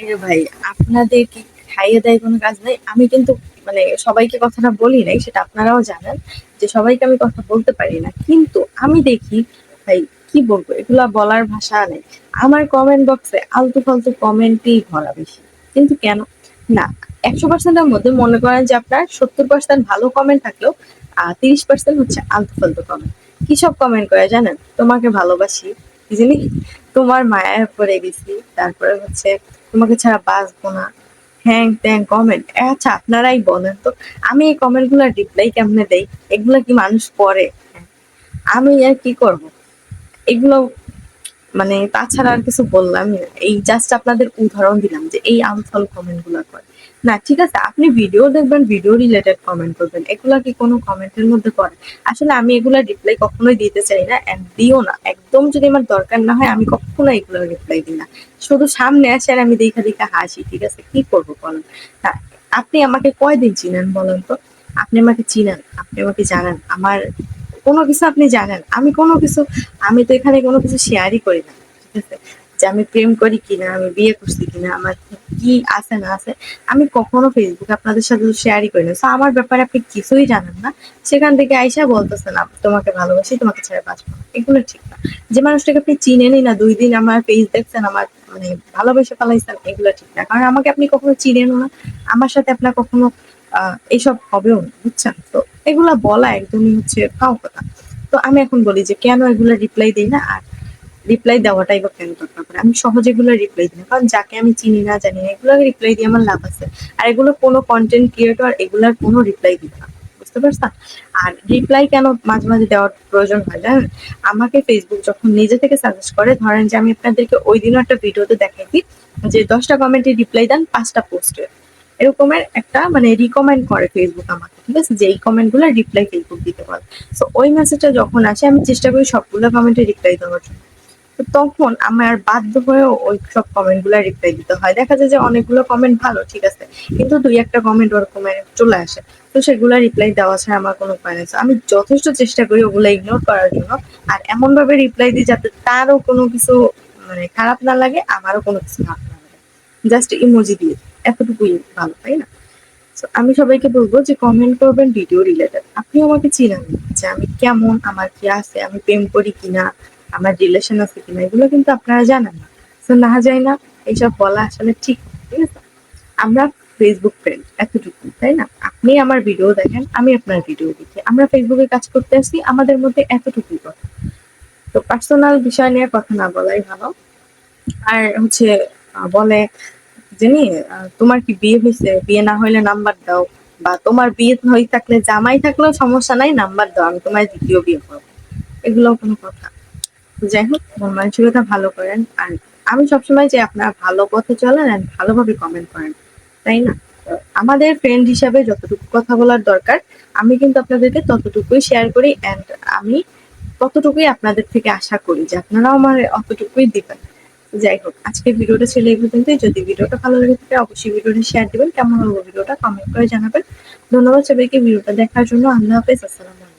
আরে ভাই, আপনাদের কি খাইয়ে দেয় কোনো কাজ নাই? আমি কিন্তু মানে সবাইকে কথাটা বলি নাই, সেটা আপনারাও জানেন যে সবাইকে আমি কথা বলতে পারি না। কিন্তু আমি দেখি, ভাই, কি বলব, এগুলা বলার ভাষা নেই। আমার কমেন্ট বক্সে আলতু ফালতু কমেন্টই ভরা বেশি। কিন্তু কেন? না, একশো পার্সেন্টের মধ্যে মনে করেন যে আপনার সত্তর পার্সেন্ট ভালো কমেন্ট থাকলেও আহ তিরিশ পার্সেন্ট হচ্ছে আলতু ফালতু কমেন্ট কি সব কমেন্ট করে জানেন? তোমাকে ভালোবাসি তোমার মায়ায় পড়ে গেছি, তারপরে হচ্ছে তোমাকে ছাড়া বাঁচবো না। হ্যাং ত্যাং কমেন্ট আচ্ছা আপনারাই বলেন তো, আমি এই কমেন্টগুলা রিপ্লাই কেমনে দেই? এগুলো কি মানুষ পড়ে। আমি আর কি করব? এগুলো মানে তাছাড়া আর কিছু বললাম এই জাস্ট আপনাদের উদাহরণ দিলাম যে এই আনফল কমেন্টগুলা করে। না, ঠিক আছে, আপনি ভিডিও দেখবেন ভিডিও রিলেটেড কমেন্ট করবেন। এগুলা কি কোনো কমেন্টের মধ্যে করে আসলে আমি এগুলা রিপ্লাই কখনোই দিতে চাই না দিও না। একদম যদি আমার দরকার না হয়, আমি কখনো এগুলো রিপ্লাই দিই না। শুধু সামনে আসে আর আমি দেখা দেখা হাসি, ঠিক আছে, কি করব বলেন? হ্যাঁ আপনি আমাকে কয়দিন চিনেন বলেন তো? আপনি আমাকে চিনেন, আপনি আমাকে জানেন। আমার কোনো কিছু আপনি জানেন। আমি কোনো কিছু, আমি তো এখানে কোনো কিছু শেয়ারই করি না, ঠিক আছে? যে আমি প্রেম করি কিনা, আমি বিয়ে করছি কিনা, আমার কি আছে না আছে, আমি কখনো ফেসবুকে আপনাদের সাথে শেয়ারই করি না। তো আমার ব্যাপারে আপনি কিছুই জানেন না। সেখান থেকে আইসা বলতেছেন তোমাকে ভালোবাসি, তোমাকে ছেড়ে বাঁচবো। এগুলো ঠিক না। যে মানুষটাকে আপনি চিনেনই না, দুই দিন আমার ফেস দেখছেন, আমার মানে ভালোবেসে ফেলাইছেন, এগুলো ঠিক না। কারণ আমাকে আপনি কখনো চিনেনও না। আমার সাথে আপনার কখনো এইসব হবেও না, বুঝছেন? তো এগুলা বলা একদমই হচ্ছে ফাও কথা। তো আমি এখন বলি যে কেন এগুলা রিপ্লাই দিই না? আর রিপ্লাই দেওয়াটাই বা কেন দরকার পড়ে? আমি সহজে এগুলো রিপ্লাই দিই না, কারণ যাকে আমি চিনি না, জানি না এগুলো রিপ্লাই দিয়ে আমার লাভ আছে। আর এগুলো কোনো কন্টেন্ট ক্রিয়েটর এগুলার কোনো রিপ্লাই দিবে না, বুঝতে পারছেন? আর রিপ্লাই কেন মাঝে মাঝে দেওয়ার প্রয়োজন হয়, জানেন? আমাকে ফেসবুক যখন নিজে থেকে সাজেস্ট করে, ধরেন যে আমি আপনাদেরকে ওই দিনও একটা ভিডিওতে দেখাইছি যে দশটা কমেন্টে রিপ্লাই দেন, পাঁচটা পোস্টে এরকমের একটা মানে রিকমেন্ড করে ফেসবুক আমাকে, ঠিক আছে? যে এই কমেন্টগুলো রিপ্লাই ফেসবুক দিতে পারে। তো ওই মেসেজটা যখন আসে, আমি চেষ্টা করি সবগুলো কমেন্টে রিপ্লাই দেওয়ার জন্য। তো তখন আমার বাধ্য হয়েও ওই সব কমেন্টগুলো রিপ্লাই দিতে হয়। দেখা যায় যে অনেকগুলো কমেন্ট ভালো, ঠিক আছে? কিন্তু দুই একটা কমেন্ট ওরকম চলে আসে। তো সেগুলো রিপ্লাই দেওয়া ছাড়া আমার কোনো উপায় নেই। আমি যথেষ্ট চেষ্টা করি ওগুলো ইগনোর করার জন্য। আর এমন ভাবে রিপ্লাই দিই যাতে তারও কোনো কিছু মানে খারাপ না লাগে, আমারও কোনো কিছু খারাপ না লাগে। জাস্ট ইমোজি দিয়ে। এতটুকুই ভালো, তাই না? আমি সবাইকে বলব যে কমেন্ট করবেন ভিডিও রিলেটেড আপনি আমাকে চিনেন যে আমি কেমন, আমার কি আছে, আমি প্রেম করি কিনা, আমার রিলেশন আছে কিনা, এগুলো কিন্তু আপনারা জানেন না। তো না যায় না, এইসব বলা আসলে ঠিক ঠিক আছে? আমরা ফেসবুক ফ্রেন্ড এতটুকু, তাই না? আপনি আমার ভিডিও দেখেন, আমি আপনার ভিডিও দেখি। আমরা ফেসবুকে কাজ করতে আসি, আমাদের মধ্যে এতটুকুই কথা। তো পার্সোনাল বিষয় নিয়ে কথা না বলাই ভালো। আর হচ্ছে বলে জানি তোমার কি বিয়ে হয়েছে বিয়ে না হইলে নাম্বার দাও। বা তোমার বিয়ে হয়ে থাকলে জামাই থাকলেও সমস্যা নাই, নাম্বার দাও, আমি তোমার দ্বিতীয় বিয়ে করব। এগুলো কোনো কথা। যাই হোক, মন মানসিকতা ভালো করেন। আর আমি সবসময় যে আপনারা ভালো পথে চলেন আর ভালোভাবে কমেন্ট করেন, তাই না? আমাদের ফ্রেন্ড হিসাবে যতটুকু কথা বলার দরকার, আমি কিন্তু আপনাদেরকে ততটুকুই শেয়ার করি অ্যান্ড আমি ততটুকুই আপনাদের থেকে আশা করি যে আপনারাও আমার অতটুকুই দিবেন। যাই হোক আজকের ভিডিওটা ছিল এই পর্যন্তই। যদি ভিডিওটা ভালো লেগে থাকে, অবশ্যই ভিডিওটা শেয়ার দেবেন। কেমন হলো ভিডিওটা কমেন্ট করে জানাবেন। ধন্যবাদ সবাইকে, ভিডিওটা দেখার জন্য। আল্লাহ হাফেজ, আসসালাম